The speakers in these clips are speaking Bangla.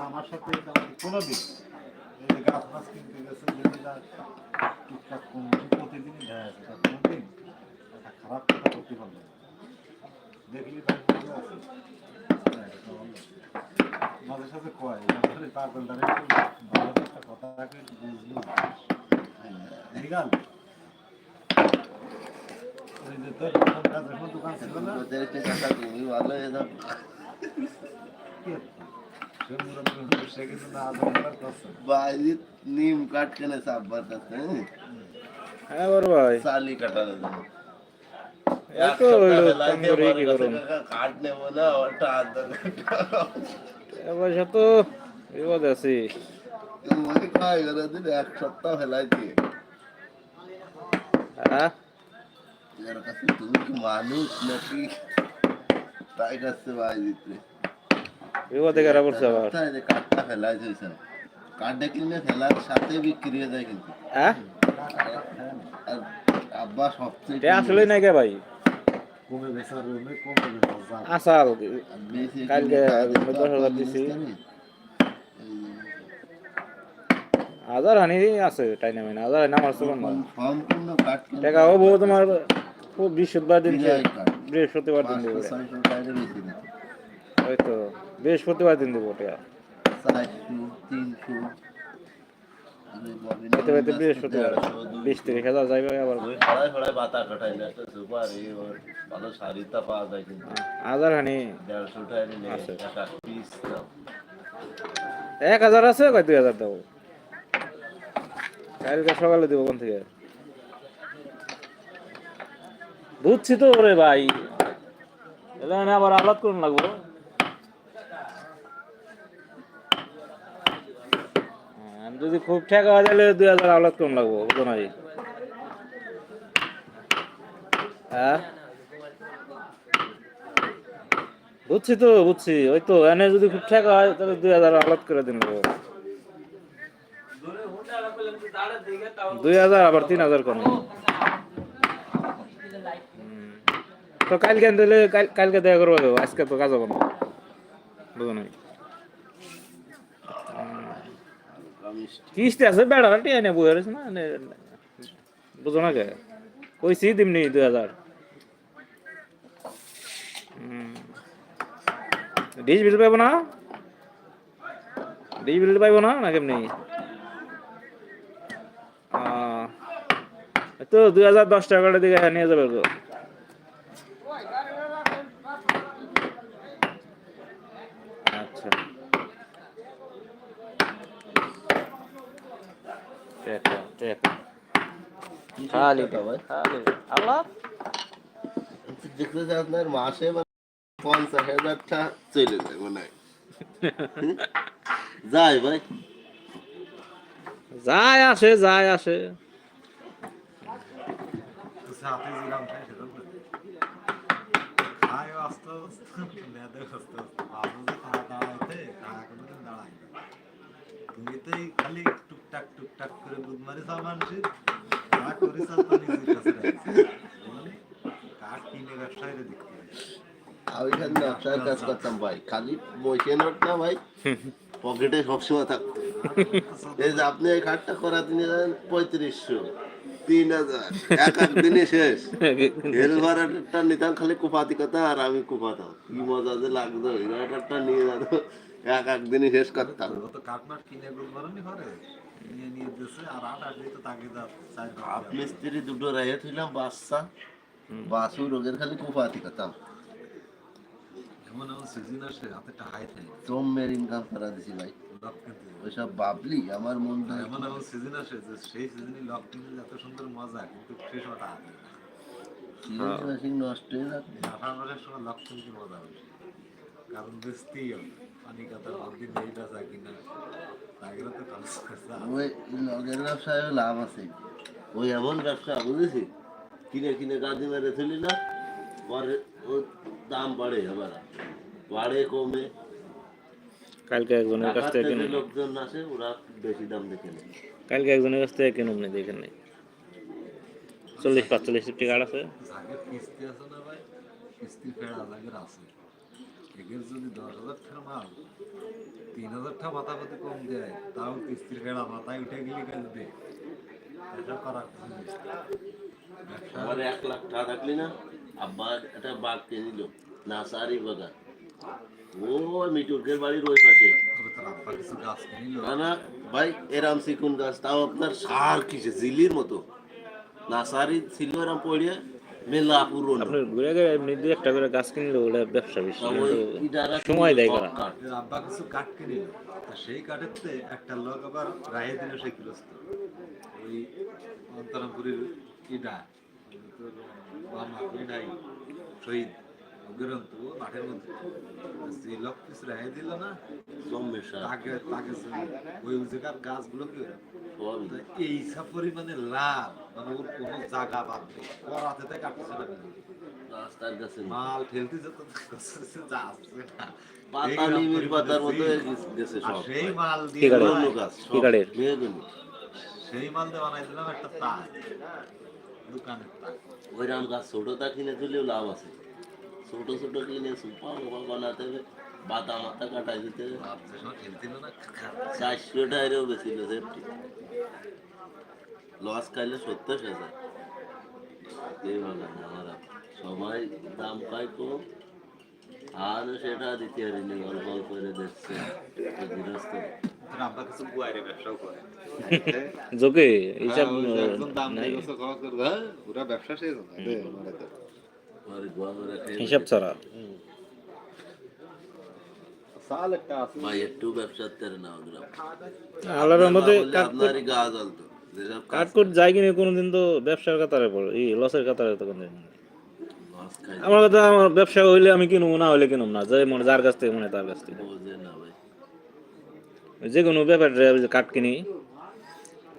আমার সাথে টুকটাক কম প্রতিদিনই দেখা খারাপ দেখলি তার ভালো। মাঝে সাথে কয় ভালো একটা কথা বুঝলি ঠিক আছে ওই যে তোর প্রথম কাজের সময় দোকান ছিল না তোদের একটা কথা তুমি ভালো এরকম সে মুরব্বী হলো, সে কিন্তু না ভাই কয় করে দিন এক সপ্তাহ ফেলাইছি হ্যাঁ এর কাছে তুমি কি মানুষ নাকি তাই কাছে মাইজিত রে বিপদে কারা পড়ছে আবার যে কাঠটা ফেলাই দিয়েছে কাঠটা কিনে ফেলার সাথে বিক্রি হয়ে যায় কিন্তু হ্যাঁ আব্বা সবচেয়ে আসলে নাই কে ভাই কমে বেচার রুমে কমে বেচার আসাল কালকে খাওয়া যেত, দশ হাজার দিছি। হাজার হানি আছে নামে না হাজার হানি আমার চলুন না টাকা হব তোমার খুব বৃহস্পতিবার দিন। বৃহস্পতিবার দিন দেবো। ওই তো বৃহস্পতিবার দিন দেবো টাকা বৃহস্পতিবার। বিশ তিরিশ হাজার যাইবে আবার। হাজার হানি এক হাজার আছে কয় দুই হাজার দেবো কালকে সকালে দেবো কোন থেকে। বুঝছি তো রে ভাই। এলা না আবার আলাদ করুন লাগবো। হ্যাঁ, যদি খুব ঠেকা হয় তাহলে দুই হাজার আলাদ করুন লাগবো বুঝো নাই। হ্যাঁ? বুঝছি তো বুঝছি। ওই তো এনে যদি খুব ঠেকা হয় তাহলে দুই হাজার আলাদ করে দিন লাগবো। দুই হাজার আবার তিন হাজার কম। তো কালকে দিলে কাল- কালকে দেখা করব আজকে তো কাজ হবে না বুঝো নাই? কিস্তি আছে বেড়া টিয়া নে রয়েছে না বুঝো না কে? কইছি দিমনি দুই হাজার। ডিশ বিল পাইব না? ডিশ বিল পাইব না না কেমনি আহ, এই তো দুই হাজার দশ টাকার দিকে নিয়ে যাবে আচ্ছা। টাকা টাকা খালি ভাই খালি। আল্লাহ। দেখতে যে আপনার মাসে মানে পঞ্চাশ হাজারটা চলে যায় মনে। হয় যাই ভাই। যায় আসে যায় আসে। সাথে জিরাম খাই সেটা খাই আস্তে আস্তে লেদে আস্তে আস্তে ভাবো যে খাওয়া দাঁড়াইতে খাওয়া কোনোদিন দাঁড়াই না তুমি তো এই খালি টুকটাক টুকটাক করে বুধ মারি যাও মানুষের যা করিস আর তো নিজের কাছে রাখিস। বুঝলি? কাঠ কিনে ব্যবসায়ীরা দেখতে। আমি এখানে ব্যবসার কাজ করতাম ভাই খালি নোট না ভাই পকেটে সবসময় থাকতো এই যে আপনি এই কার্ডটা করা তিনি জানেন পঁয়ত্রিশশো তিন হাজার এক এক দিনে শেষ। হেল নিতাম খালি কুপাতি কথা আর আমি কুপাতাম কি মজা যে লাগতো ইনভার্টারটা নিয়ে যেত। এক এক দিনে শেষ করতাম। ও তো কাঠ মাঠ কিনে ঘরে। নিয়ে নিয়ে দিয়েছে আর আট আসলেই তো তাকে যা চার আপনি স্ত্রী দুটো রেহে ছিলাম বাচ্চা। বাসু রোগের খালি কুপাতি করতাম এমন সিজন আসে হাতে হাই থাকে। জমের ইনকাম করা দিছি ভাই। ওইসব বাবলি আমার মনটা এমন এমন সিজন আসে যে সেই সিজনে লক এত সুন্দর মজা কিন্তু সেই সময়টা আগে মেশিন নষ্ট হয়ে যাচ্ছে? আঠারো মাসের সময় লক কিনতে মজা কারণ বেচতেই হবে পানি কাতার অদিন নেই বেচা কিনা তাকে তো খরচ ওই লগের ব্যবসায় লাভ আছে। ওই এমন ব্যবসা বুঝেছি কিনে কিনে কাজে মেরে তুলি না পরে ও দাম বাড়ে আবার। বাড়ে কমে কালকে একজনের কাছ থেকে কিনুন। লোকজন আসে ওরা বেশি দাম দেখে নেয়। কালকে একজনের কাছ থেকে কিনুন না দেখেন নাই। চল্লিশ পাঁচচল্লিশ ফিফটি কার্ড আছে। কিস্তি আছে না ভাই? কিস্তি ফেরা লাগের আছে। এগের যদি দশ হাজার টাকা মাল তিন হাজার টাকা মাথাপাতি কম দেয় তাও কিস্তির ফেরা মাথায় উঠে গেলে কাজ দে? এটা করার আমার এক লাখ টাকা থাকলি না আব্বা একটা বাঘ কিনিল নাসারি বাগান। ও মিটুকের বাড়ির ওই পাশে। আব্বা কিছু গাছ কিনিল না না ভাই এরাম সিকুন গাছ তাও আপনার সার কিসে জিলির মতো। নাসারি ছিল এরাম পড়িয়ে মেলা পুরনো। আপনার ঘুরে ঘুরে এমনি দুই একটা করে গাছ কিনলে ওটা ব্যবসা বেশি সময় দেয় কারা আব্বা কিছু কাঠ কিনিল সেই কাঠের একটা লোক আবার রাহে দিল সে গৃহস্থ। ওই অন্তরামপুরের ইডা শহীদ। মাঠের মধ্যে। যে লোক কিছু রাহে দিল না। তাকে তাকে ওই জায়গার গাছগুলো কি এই সব পরিমাণে লাভ মানে ওর কোনো জায়গা বাদ নেই। করাতে থেকে কাটছে না। রাস্তার কাছে। মাল ফেলতে যেত যা না। পাতা নিমির পাতার মতো গেছে- গেছে সব। সেই মাল দিয়ে? গাছ সেই মাল দিয়ে বানাই দিলাম একটা তাক দোকানের তাক ওইরাম গাছ ছোটটা কিনে তুলেও লাভ আছে। ছোট ছোট কিনে সুপা মোপা বানাতে হবে বাতা মাথা কাটাই দিতে হবে চারশো টাকারও বেশি সেফটি লস খাইলে সত্তর হাজার এই বাগান আমরা সবাই দাম পাই কম আর সেটা দিতে পারিনি গল্প করে দেখছে তো গৃহস্থ নাই ব্যবসা শেষ হিসাব ছাড়া সাল একটা আছে ভাই একটু ব্যবসার তেরে না ওগুলো আল্লাহর মধ্যে আপনারই গা জ্বলতো কাটকুট যাই কিনে কোনোদিন তো ব্যবসার কাতারে পড়ে এই লসের কাতারে তো কোনদিন আমার কথা আমার ব্যবসা হইলে আমি কিনুম না হইলে কিনুম না যে মনে যার কাছ থেকে মনে তার কাছ থেকে বোঝে না ভাই যে কোনো ব্যাপারে কাঠ কিনি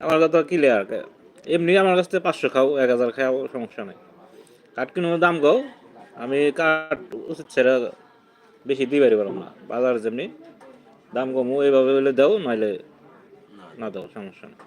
আমার কথা ক্লিয়ার এমনি আমার কাছ থেকে পাঁচশো খাও এক হাজার খাও সমস্যা নেই। কাঠ কিনো দাম গাও আমি কাঠ উচিত ছেড়ে বেশি দিই পারি পারলাম না বাজার যেমনি। দাম কমু এইভাবে হইলে দাও নইলে না দাও সমস্যা না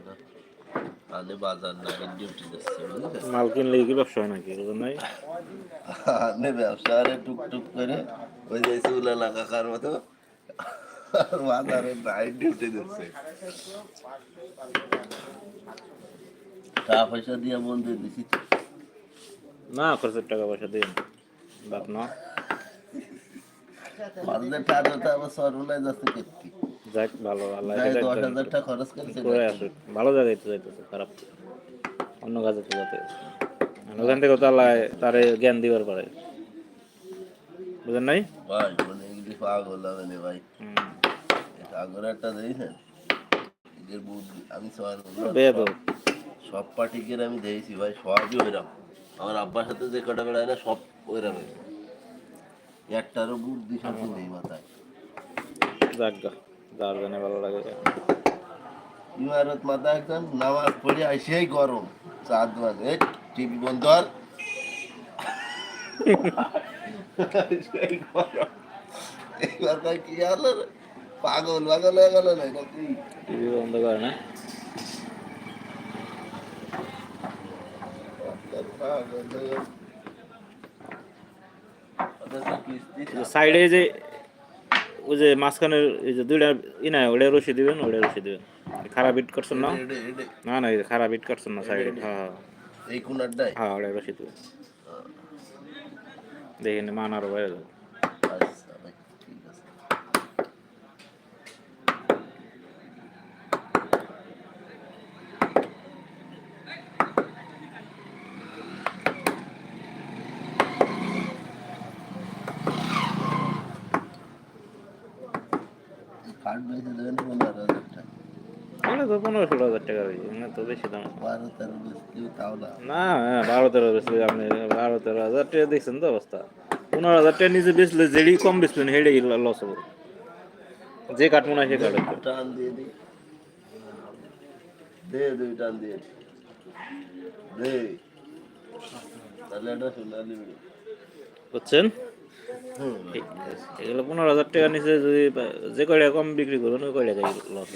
না। তাহলে বাজার না ডিউটি যাচ্ছে মাল কিনলে কি ব্যবসা হয় নাকি বুঝলেন নাই? আনে ব্যবসা আরে টুকটুক করে ওই যে চুলালা কাকার মতো বাজারে নাইট ডিউটি দিচ্ছে টাকা পয়সা দিয়ে বন্ধু দিছি না খরচের টাকা পয়সা দিন বাপ না খরচের টাকা তো আবার সর্বনাশ যাচ্ছে কেটকি যাক ভালো আল্লাহ টাকা খরচ করে আসুক। ভালো জায়গায় তো যাইতেছে খারাপ। অন্য কাজে তো যাতে ওখান থেকে তো আল্লাহ তারে জ্ঞান দিবার পারে। বুঝেন নাই? ভাই মানে এগুলি পাগল হবে ভাই। হুম। একটা দিয়েছেন এদের বুদ্ধি আমি সবার সব পার্টিকে আমি দেখেছি ভাই সবই ওইরকম। আমার আব্বার সাথে যে কটা বেড়ায় না সব ওইরকম। একটারও বুদ্ধি সাথে নেই মাথায়। যাক যার জানে ভালো লাগে ইমারত মাথা একদম নামাজ পড়ে আসেই গরম চাঁদ মানে এই টিভি বন্ধ কর সেই গরম। এইবার তাই কি হলো রে? পাগল পাগল হয়ে গেল না এটা কি টিভি বন্ধ করে না পাগল হয়ে গেল। ওটা তো কিস্তি সাইডে যে ওই যে মাঝখানের এই যে দুইটা ই না ওটা রশি দিবেন ওটা রশি দিবেন। খারাপ হিট করছেন না। না না খারাপ হিট করছেন না সাইডে হ্যাঁ হ্যাঁ এই কোনারটাই? হ্যাঁ ওটা রশি দিবেন। দেখেন মান আরও বাইরে যাবে আচ্ছা ভাই ঠিক আছে কার্ড বেঁচে দেবেন পনেরো হাজার টাকা তাহলে তো পনেরো ষোলো হাজার টাকা হয়ে যাবে তো বেশি দাম বারো তেরো তাও না। না হ্যাঁ বারো তেরো বেশি আপনি বারো তেরো হাজার টাকা দেখছেন তো অবস্থা। পনেরো হাজার টাকা নিচে বেচলে যেড়ি কম বেচবেন হেডে লস হবে। যে কাঠ মনে হয় সে কাঠ। টান দিয়ে দি দে দুই টান দিয়ে দি। তাহলে এটা সোনালি বুঝছেন? এগুলো পনেরো হাজার টাকা নিচে যদি যে কয়টা কম বিক্রি করবেন ওই কয়টা লস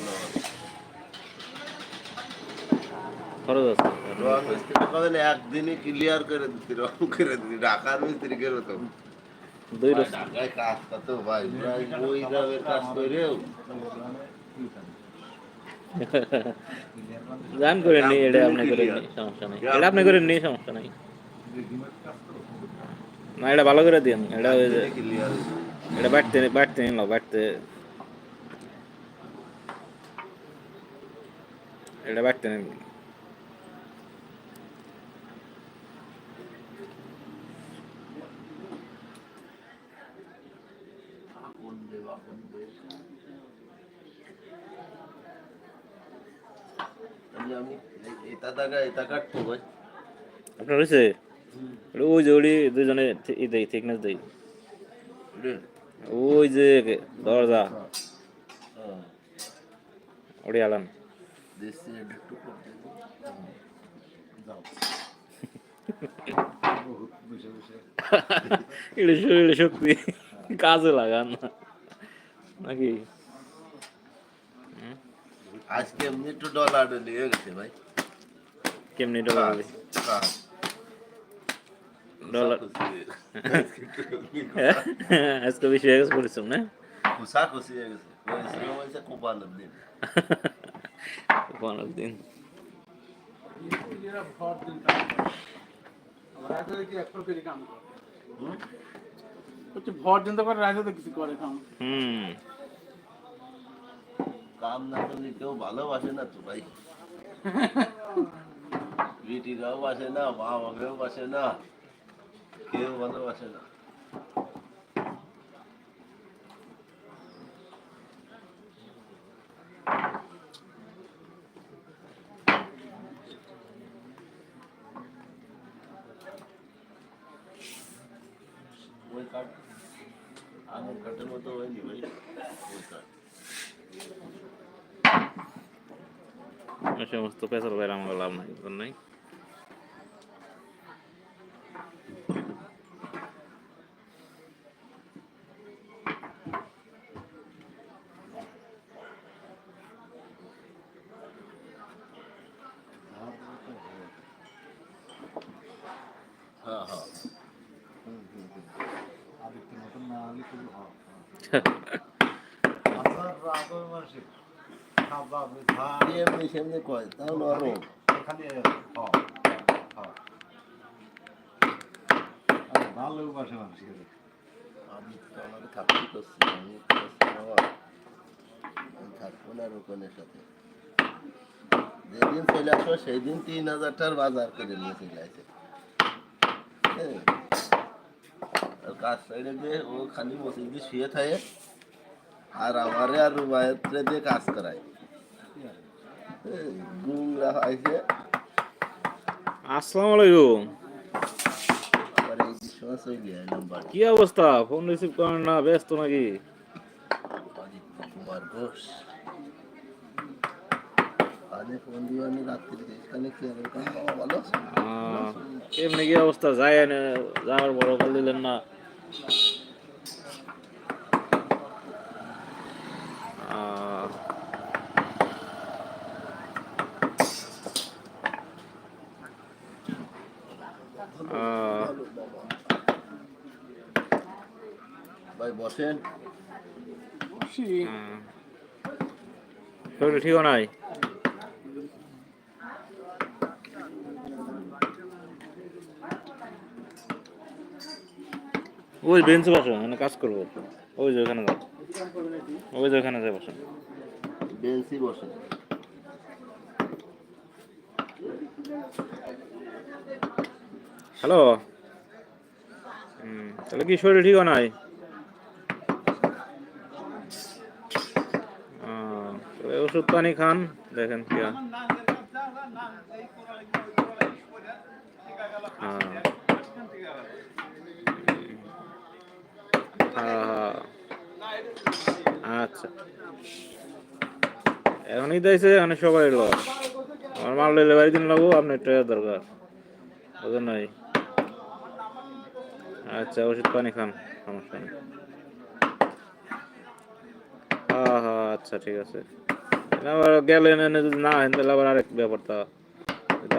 খরচ আছে। রং মিস্ত্রি কবেন একদিনই ক্লিয়ার করে দিতি রং করে দিতি ঢাকার মিস্ত্রি কে হতো দুই রস ঢাকায় কাজ কত ভাই ওই গ্রামের কাজ করেও গান করে নি এটা আপনি করে নি সমস্যা নাই। এটা আপনি করে নি সমস্যা নাই। না এটা ভালো করে দিন এটা বাড়তে বাড়তে নিল বাড়তে এটা বাড়তে নিল আমি এই- এটা টাকা এটা কাটবো ভাই আপনার হয়েছে ওই যে ওই দুজনে ই দেই থিকনেস দেই। ওই যে দরজা। আলান। শক্তি। কাজে লাগান নাকি? আজকে এমনি একটু ডলার নিয়ে গেছে ভাই। কেমনি ডলার। ডলার? আজকে বেশি হয়ে গেছে পরিশ্রম না? খুশা খুশি হয়ে গেছে। পরিশ্রম হয়েছে কোপানোর দিন। পনেরো দিন। ভর দিন তো করে রাজা তো কিছু করে কাম হুম। কাম না করলে কেউ ভালোবাসে না তো ভাই। বিটিরাও বাসে না মা বাবাকেও বাসে না কেউ ভালোবাসে না ওই কাঠ আঙুর কাঠের মতো হয়নি ভাই ওই কাঠ ওই সমস্ত পেশার বাইরে আমার লাভ নাই বুঝলেন নাই হ্যাঁ হ্যাঁ আদিত্য নতুন না হলে শুধু হওয়া আপনার আদর মানসিক খাবা বৃথা কয় তাও খালি ভালোবাসে আমি তো আমাকে থাকব না সাথে। যেদিন চলে আসব সেই দিন তিন হাজারটার বাজার করে নিয়ে চলে হ্যাঁ। আর কাজ সাইডে দিয়ে ও খালি মসজিদে শুয়ে থাকে, আর আমারে আর রুবায়তরে দিয়ে কাজ করায়। গুমরা হয়েছে আসসালামু আলাইকুম কি অবস্থা? ফোন রিসিভ করেন না ব্যস্ত নাকি? কুমার ঘোষ কেমনি কি অবস্থা? যায় না যাওয়ার বড় কল দিলেন না আহ, আহ, ভাই বসেন হুম। শরীর ঠিক নাই। ওই বেঞ্চে বসো মানে কাজ করব। ওই যে ওখানে যাও। ওই যে ওখানে যাই বসো। বেঞ্চি বসেন হ্যালো? হুম তাহলে কি শরীর ঠিক নাই? পানি খান, দেখেন কি হয়। হ্যাঁ। হ্যাঁ আচ্ছা। এখনই দিয়েছে মানে সবাই লো আমার মাল লইলে বাড়ি দিন লাগবো, আপনার টাকা দরকার। বুঝলেন নাই। আচ্ছা ওষুধ পানি খান, সমস্যা নেই। আচ্ছা ঠিক আছে। আবার গেলেন এনে যদি না হেন তাহলে আবার আরেক ব্যাপারটা।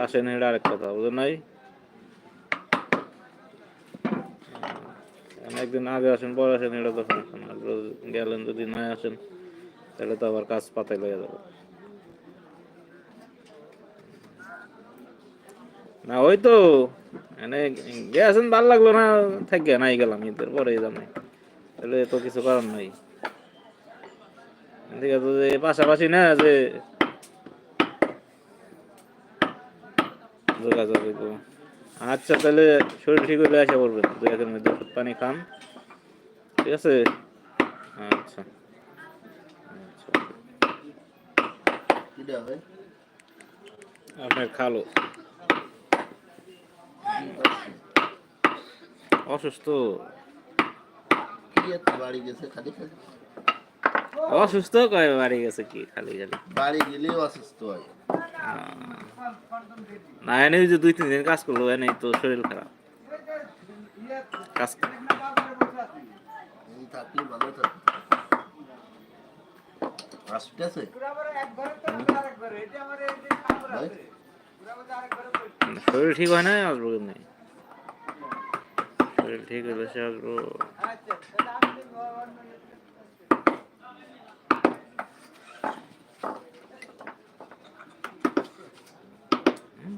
আসেন এটা আরেক কথা, বুঝলেন নাই? একদিন আগে আসেন, পরে আসেন, এটা তো সমস্যা গেলেন, যদি না আসেন, তাহলে তো আবার কাজ পাতায় লইয়া যাব। না, ওই তো মানে গেছেন, ভালো লাগল না থাকে নাই গেলাম, ঈদের পরে জানাই তাহলে তো কিছু করার নাই। ঠিক আছে যে পাশাপাশি না যে যোগাযোগ। আচ্ছা তাহলে শরীর ঠিক হলে আসা করবেন দু একের মধ্যে ওষুধ পানি খান। ঠিক আছে? আচ্ছা। আপনার খালো। অসুস্থ। বাড়ি গেছে? খালি খালি। অসুস্থ কয় বাড়ি গেছে কি খালি খালি বাড়ি গেলেও অসুস্থ হয়। না এনে ওই যে দুই তিন দিন কাজ করল এনে তো শরীর খারাপ। কাজ থাকলে ভালো থাকবে আসতে আছে? ভাই? শরীর ঠিক হয় না আসব কেমনি? শরীর ঠিক হলে সে আসব।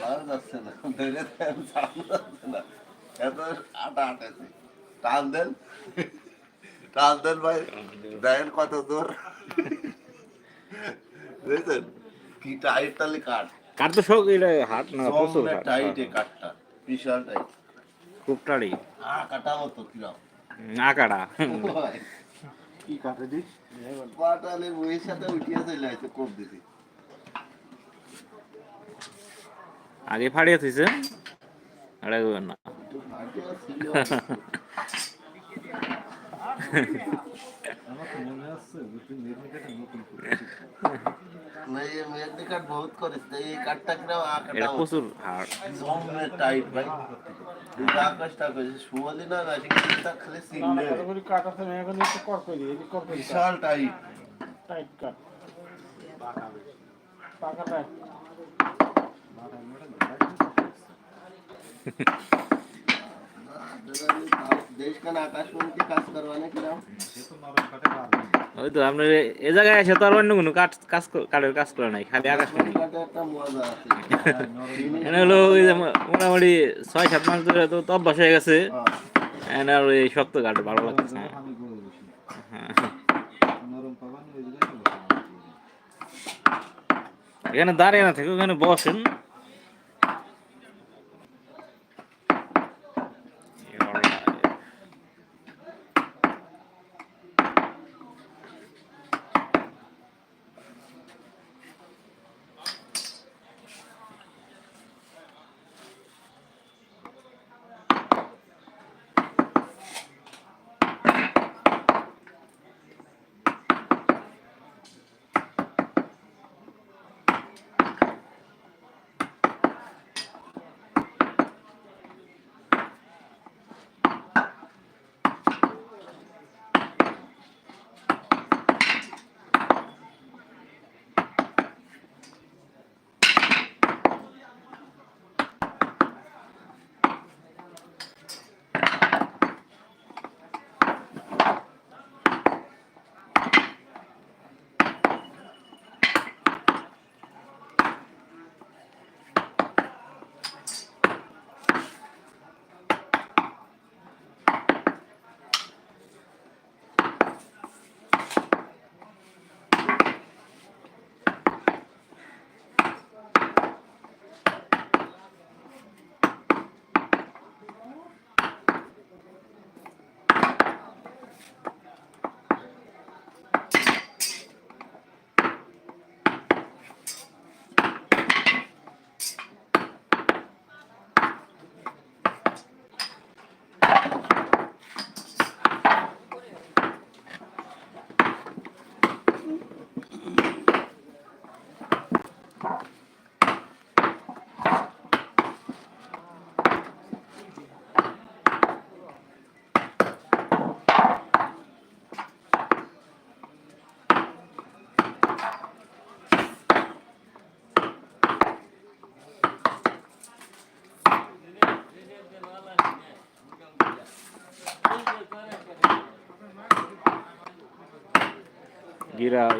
চালানো যাচ্ছে না ধরে না। এত আটা আটাছে। টান দেন। টান দেন ভাই। দেখেন কত দূর বুঝেছেন কি টাইট তাহলে কাঠ। কার তো শোক এটা হাট না প্রচুর টাইট এই কাঠটা। বিশাল টাইট খুব টাড়ি। আ কাটা মতো কিরম। আকাড়া কি কাটে দিস? পাটালে বইয়ের সাথে উঠিয়ে চলে আসছে কোপ দিছি আগে ফাড়িয়ে থইছে আরে করবেন না একটু ফাটিয়া ছিল আমার তো মনে আছে তুই মেদিনীকে নতুন করে না এই মেহেন্দি কাঠ বহুত করিস তো এই কাঠটা কিরম আ এটা কাটা প্রচুর হাট জমনে টাইট ভাই। তুই আকাশ টাকাশ শুয়ালি না খালি বিশাল টাইট টাইট কাট পাকা টাইট মোটামুটি ছয় সাত মাস ধরে তো তো অভ্যাস হয়ে গেছে। শক্ত কাঠ ভালো লাগছে হ্যাঁ। বসে এখানে দাঁড়িয়ে না থেকে ওখানে বসেন।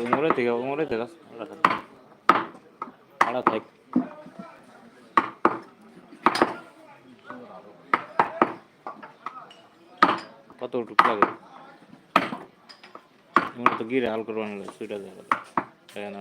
উমরে থেকে উমরে থেকে আড়া থাক কত টুক লাগে তো গিরা হাল করবানো সুইটা দেওয়া লাগে না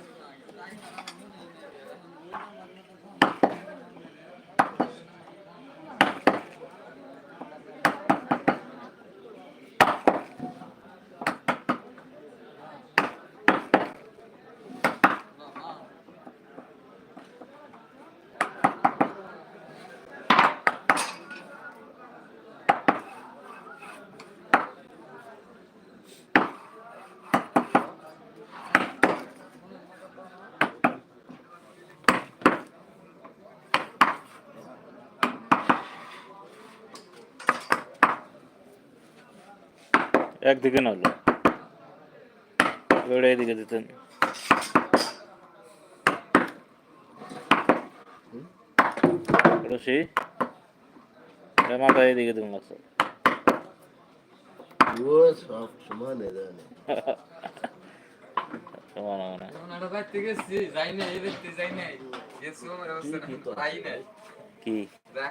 গেছি যাই নাই এই দেখতে যাই নাই। গেছি আমার অবস্থা কি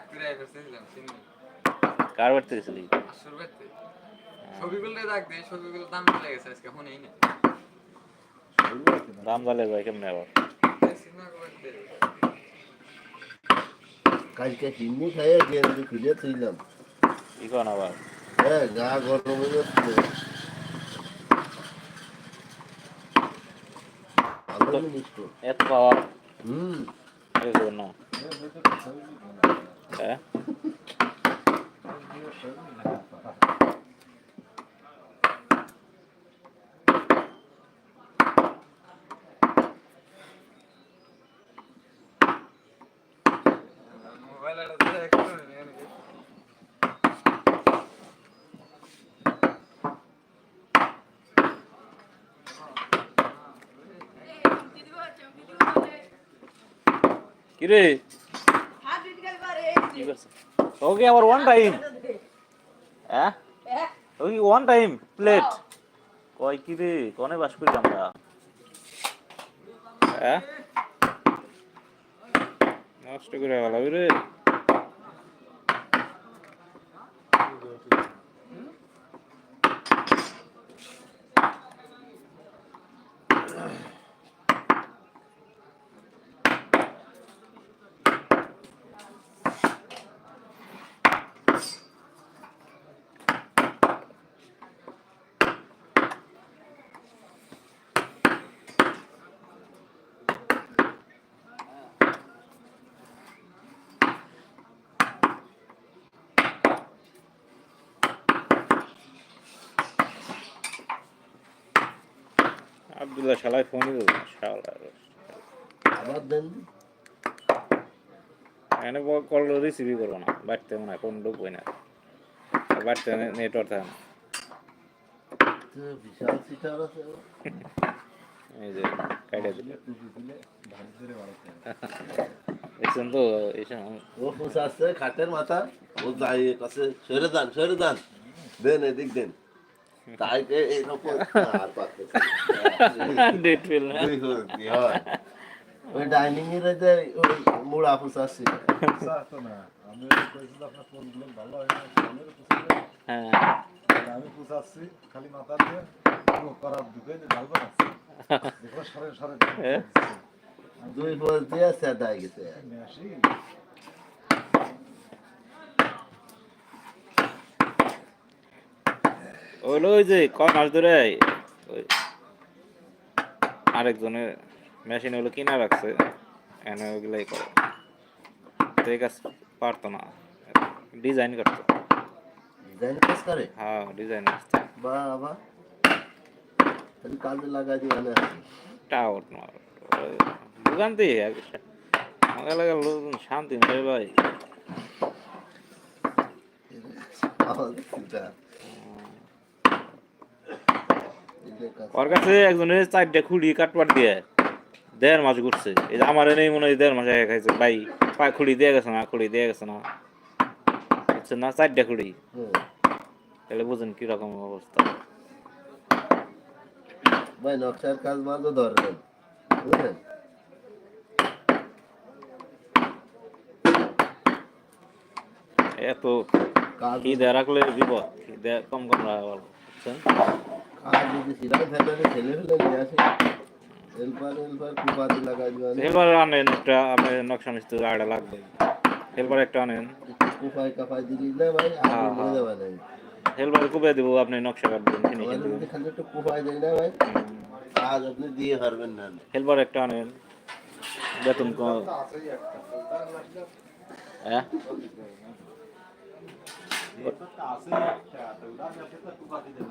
করে ফেলছিলাম চিনি। কার বাড়তে গেছিলি? ছবিগুলো রাখ দে ছবিগুলো দাম চলে গেছে আজকে ফোনেই না দাম কেমনে আবার? কালকে খাইয়ে কি আবার? হ্যাঁ গা গরম হয়ে যাচ্ছে। এত হুম। না। হ্যাঁ? মোবাইল আর দেখতে নেই কি রে কি ওকে আবার ওয়ান টাইম হ্যাঁ ওই ওয়ান টাইম প্লেট কয় কি রে কনে বাস করি আমরা? হ্যাঁ? নষ্ট করে গেল রে। শালাই ফোনই দেবো শালা আবার দেন এনে কল রিসিভই করব না বাড়তে মনে হয় কোন ঢুকবই না। বাড়তে নেটওয়ার্ক থাকে না। বিশাল সিটার আছে এই যে দিলে। দেখছেন তো এই সময় ও ফুস আছে খাটের মাথা ও যাই কাছে সরে যান সরে যান। দেন এদিক দেন। তাই এরকম আর পারতেছে ডেট ফেল না দুই হচ্ছে, হয়। ওই ডাইনিং এর যে ওই মুড়া না। আমি আপনার প্রবলেম ভালো হয় না হ্যাঁ। আমি পুষাচ্ছি খালি মাথা দিয়ে করার ঢুকে ঢালবো না। দেখো সরে সরে দুই ফুস দিয়ে সেদাই গেছে। ওইলো ওই যে ক মাস ধরে ওই আরেকজনের মেশিন ওগুলো কিনা রাখছে এনে ওগুলাই করে। তো এই কাজ পারতো না। ডিজাইন করতো। ডিজাইন কাজ করে হ্যাঁ ডিজাইন আসতো বাবা খালি কাজে লাগাই দিয়ে আনে টাওয়ার মার দোকান দিয়ে আমাকে লাগে লোকজন শান্তি নেই ভাই আমাদের চিন্তা। এই যে কাজ- ওর কাছে একজনের চারটে খুঁড়ি কাটপাট দিয়ে দেড় মাস ঘুরছে। এই যে আমার এনেই মনে হয় দেড় মাস আগে খাইছে। ভাই পায়ে খুঁড়ি দিয়ে গেছে না খুঁড়ি দিয়ে গেছে না। বুঝছেন না? চারটে খুঁড়ি। তাহলে বুঝেন কীরকম অবস্থা। ভাই নকশার কাজ মাঝে ধরবেন। বুঝলেন? এত কি দেয়া রাখলে বিপদ। কম কম রাখা ভালো। হেল্পার হেল্পার আনেন একটা আপনার নকশা মিস্ত্রি আড়া লাগবে। হেলবার একটা আনেন। কুপাই কাপাই দিলি না ভাই হ্যাঁ, আগে নিয়ে হ্যাঁ। যাবেন আমি হেলবার আপনি নকশা কাটবেন ফিনিশিং আমার খালি একটু কুপাই দেয় না ভাই? কাজ আপনি দিয়ে পারবেন না। হেলবার একটা আনেন। বেতন কম হ্যাঁ আছে একটা